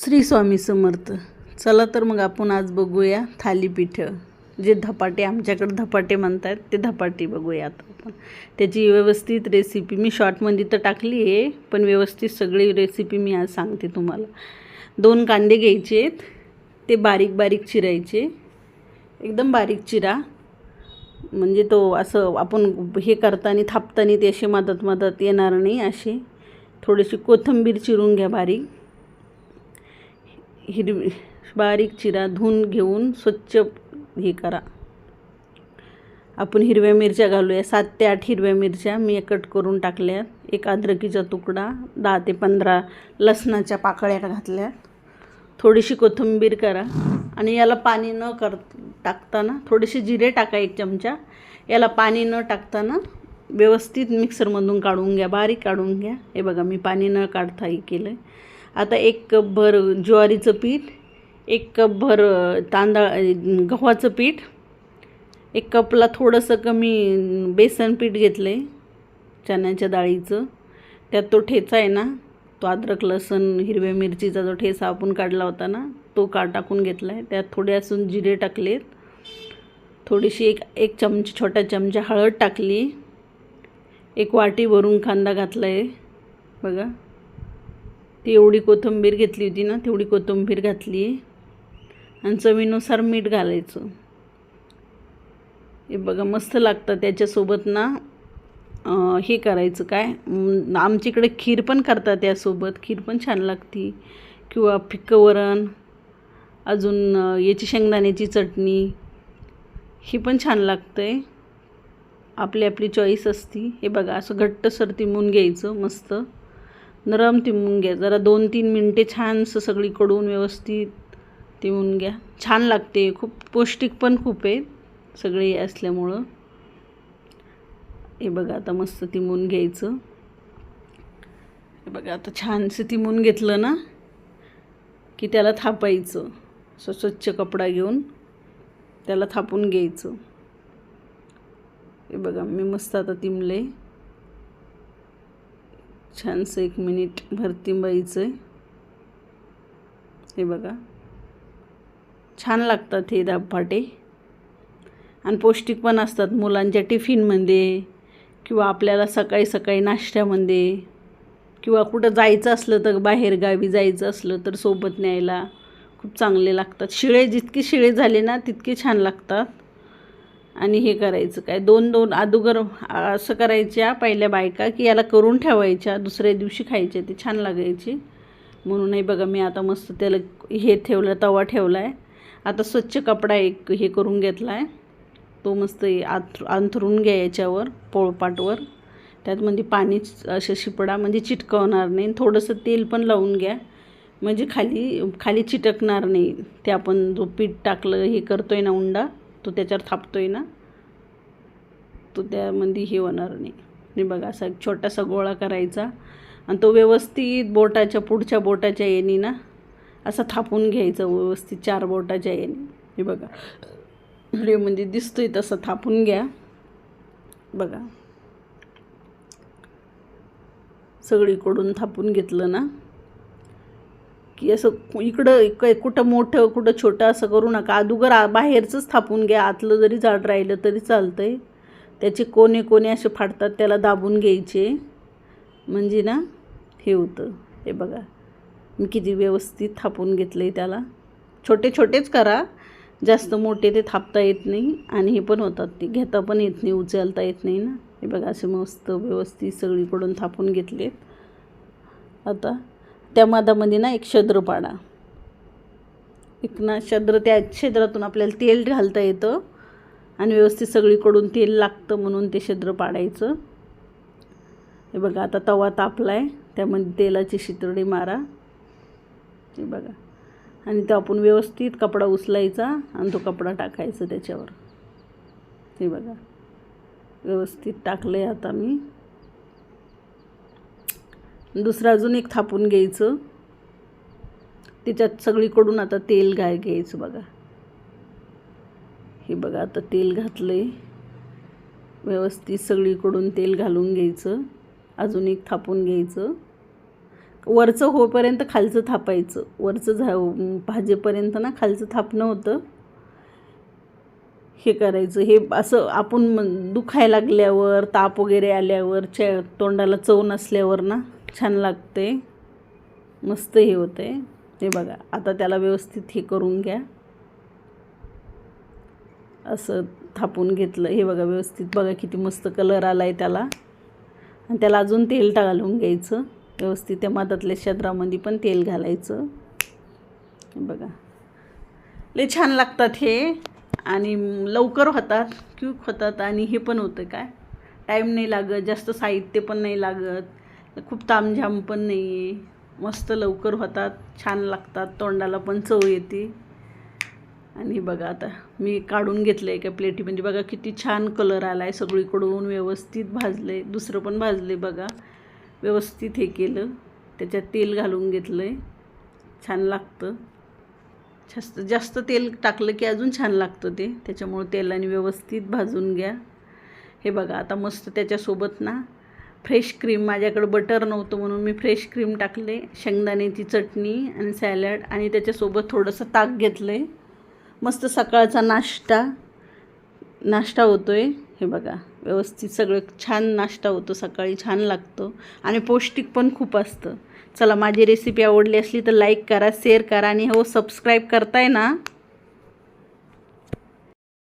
श्री स्वामी समर्थ. चला तर मग आपण आज बघूया थालीपीठं. जे धपाटे आमच्याकडे धपाटे म्हणतात ते धपाटे बघूया आता आपण. त्याची व्यवस्थित रेसिपी मी शॉर्टमध्ये तर टाकली आहे पण व्यवस्थित सगळी रेसिपी मी आज सांगते तुम्हाला. दोन कांदे घ्यायचे आहेत ते बारीक बारीक चिरायचे. एकदम बारीक चिरा. म्हणजे तो असं आपण हे करताना थापताना ते असे मदत मदत येणार नाही असे. थोडीशी कोथिंबीर चिरून घ्या बारीक. हिरवी बारीक चिरा धुवून घेऊन स्वच्छ हे करा. आपण हिरव्या मिरच्या घालूया. सात ते आठ हिरव्या मिरच्या मी कट करून टाकल्यात एक अद्रकीचा तुकडा दहा ते पंधरा लसणाच्या पाकळ्या घातल्यात थोडीशी कोथिंबीर करा. आणि याला पाणी न कर टाकताना थोडेसे जिरे टाका एक चमचा. याला पाणी न टाकताना व्यवस्थित मिक्सरमधून काढून घ्या. बारीक काढून घ्या. हे बघा मी पाणी न काढता हे केलं आहे आता एक कपभर ज्वारीचं पीठ एक कपभर तांदळ गव्हाचं पीठ एक कपला थोडंसं कमी बेसन पीठ घेतलं आहे चण्याच्या डाळीचं. त्यात तो ठेचा आहे ना तो अद्रक लसूण हिरव्या मिरचीचा जो ठेचा आपण काढला होता ना तो का टाकून घेतला आहे त्यात थोडे असून जिरे टाकलेत. थोडीशी एक एक चमच छोटा चमचा हळद टाकली. एक वाटी भरून कांदा घातला आहे बघा. ती एवढी कोथिंबीर घेतली होती ना तेवढी कोथिंबीर घातली. आणि चवीनुसार मीठ घालायचं. हे बघा मस्त लागतं त्याच्यासोबत ना हे करायचं काय? आमच्याकडे खीर पण करतात त्यासोबत खीर पण छान लागती. किंवा फिक्कं वरण अजून याची शेंगदाण्याची चटणी ही पण छान लागतं आहे आपली आपली चॉईस असती. हे बघा असं घट्टसर तिमून घ्यायचं मस्त. नरम तिमून घ्या. जरा दोन तीन मिनटे छानसं सगळीकडून व्यवस्थित तिमून घ्या. छान लागते. खूप पौष्टिक पण खूप आहे. सगळे असल्यामुळं. हे बघा आता मस्त तिमून घ्यायचं. हे बघा आता छानसं तिमून घेतलं ना की त्याला थापायचं. असं स्वच्छ कपडा घेऊन त्याला थापून घ्यायचं. हे बघा मी मस्त आता तिमले छानसं एक मिनिट भरतींबाईचं आहे. हे बघा. छान लागतात हे दाबपाटे आणि पौष्टिक पण असतात मुलांच्या टिफिनमध्ये किंवा आपल्याला सकाळी सकाळी नाश्त्यामध्ये किंवा कुठं जायचं असलं तर बाहेरगावी जायचं असलं तर सोबत न्यायला खूप चांगले लागतात. शिळे जितके शिळे झाले ना तितके छान लागतात. आणि हे करायचं काय? दोन दोन अदुगर असं करायच्या पहिल्या बायका की याला करून ठेवायच्या दुसऱ्या दिवशी खायच्या ते छान लागायची. म्हणूनही बघा मी आता मस्त त्याला हे ठेवलं तवा ठेवला आहे आता स्वच्छ कपडा एक हे करून घेतला आहे तो मस्त आथ अंथरून घ्या याच्यावर पोळपाटवर. त्यात म्हणजे पाणी असं शिपडा म्हणजे चिटकवणार नाही. थोडंसं तेल पण लावून घ्या. म्हणजे खाली खाली चिटकणार नाही. ते आपण जो पीठ टाकलं हे करतो आहे ना उंडा तो त्याच्यावर थापतो आहे ना तो त्यामध्ये हे होणार नाही. हे बघा असा एक छोटासा गोळा करायचा आणि तो व्यवस्थित बोटाच्या पुढच्या बोटाच्या येणी ना असा थापून घ्यायचा व्यवस्थित चार बोटाच्या येणी हे बघा व्हिडिओमध्ये म्हणजे दिसतोय तसं थापून घ्या. बघा सगळीकडून थापून घेतलं ना. की असं इकडं कुठं मोठं कुठं छोटं असं करू नका. अदुगर बाहेरचंच थापून घ्या. आतलं जरी झाड राहिलं तरी चालतं आहे त्याचे कोणे कोणे असे फाडतात त्याला दाबून घ्यायचे. म्हणजे ना हे होतं. हे बघा. मी किती व्यवस्थित थापून घेतलं आहे त्याला. छोटे छोटेच करा. जास्त मोठे ते थापता येत नाही. आणि हे पण होतात. ते घेता पण येत नाही उचलता येत नाही ना. हे बघा असे मस्त व्यवस्थित सगळीकडून थापून घेतलेत. आता त्या मधामध्ये ना एक शद्र पाडा. एक ना शद्र त्या शद्रातून आपल्याला तेल घालता येतं आणि व्यवस्थित सगळीकडून तेल लागतं म्हणून ते शद्र पाडायचं. हे बघा आता तवा तापला आहे त्यामध्ये तेलाची शितरडी मारा. हे बघा. आणि तो आपण व्यवस्थित कपडा उचलायचा आणि तो कपडा टाकायचा त्याच्यावर. हे बघा. व्यवस्थित टाकलं आहे आता मी. दुसरं अजून एक थापून घ्यायचं. त्याच्यात सगळीकडून आता तेल गाय घ्यायचं बघा. हे बघा आता तेल घातलं आहे व्यवस्थित सगळीकडून तेल घालून घ्यायचं. अजून एक थापून घ्यायचं. वरचं होईपर्यंत खालचं थापायचं. वरचं झा भाजेपर्यंत ना खालचं थापणं होतं. हे करायचं. हे असं आपण म- दुखायला लागल्यावर ताप वगैरे आल्यावर चे तोंडाला चव नसल्यावर ना. छान लागते. मस्त हे होते. हे बघा आता त्याला व्यवस्थित हे करून घ्या. असं थापून घेतलं. हे बघा व्यवस्थित. बघा किती मस्त कलर आला आहे त्याला. आणि त्याला अजून तेल घालून घ्यायचं. व्यवस्थित त्या मधातल्या शद्रामध्ये पण तेल घालायचं. बघा. लय छान लागतात हे. आणि लवकर होतात क्यूक होतात आणि हे पण होतं काय? टाईम नाही लागत जास्त साहित्य पण नाही लागत. खूप तामझाम पण नाही आहे मस्त लवकर होतात छान लागतात तोंडाला पण चव येते. आणि बघा आता मी काढून घेतलं आहे एका प्लेटीमध्ये बघा किती छान कलर आला आहे सगळीकडून व्यवस्थित भाजलं आहे दुसरं पण भाजले बघा. व्यवस्थित हे केलं. त्याच्यात तेल घालून घेतलं आहे छान लागतं. जास्त जास्त तेल टाकलं की अजून छान लागतं ते. त्याच्यामुळं तेलाने व्यवस्थित भाजून घ्या. हे बघा आता मस्त त्याच्यासोबत ना फ्रेश क्रीम माझ्याकडं बटर नव्हतं म्हणून मी फ्रेश क्रीम टाकले शेंगदाण्याची चटणी आणि सॅलड आणि त्याच्यासोबत थोडंसं ताक घेतलं आहे मस्त सकाळचा नाश्ता. नाश्ता होतो आहे हे बघा व्यवस्थित सगळं छान नाश्ता होतो सकाळी छान लागतो आणि पौष्टिक पण खूप असतं. चला माझी रेसिपी आवडली असली तर लाईक करा शेअर करा आणि हो सबस्क्राईब करताय ना?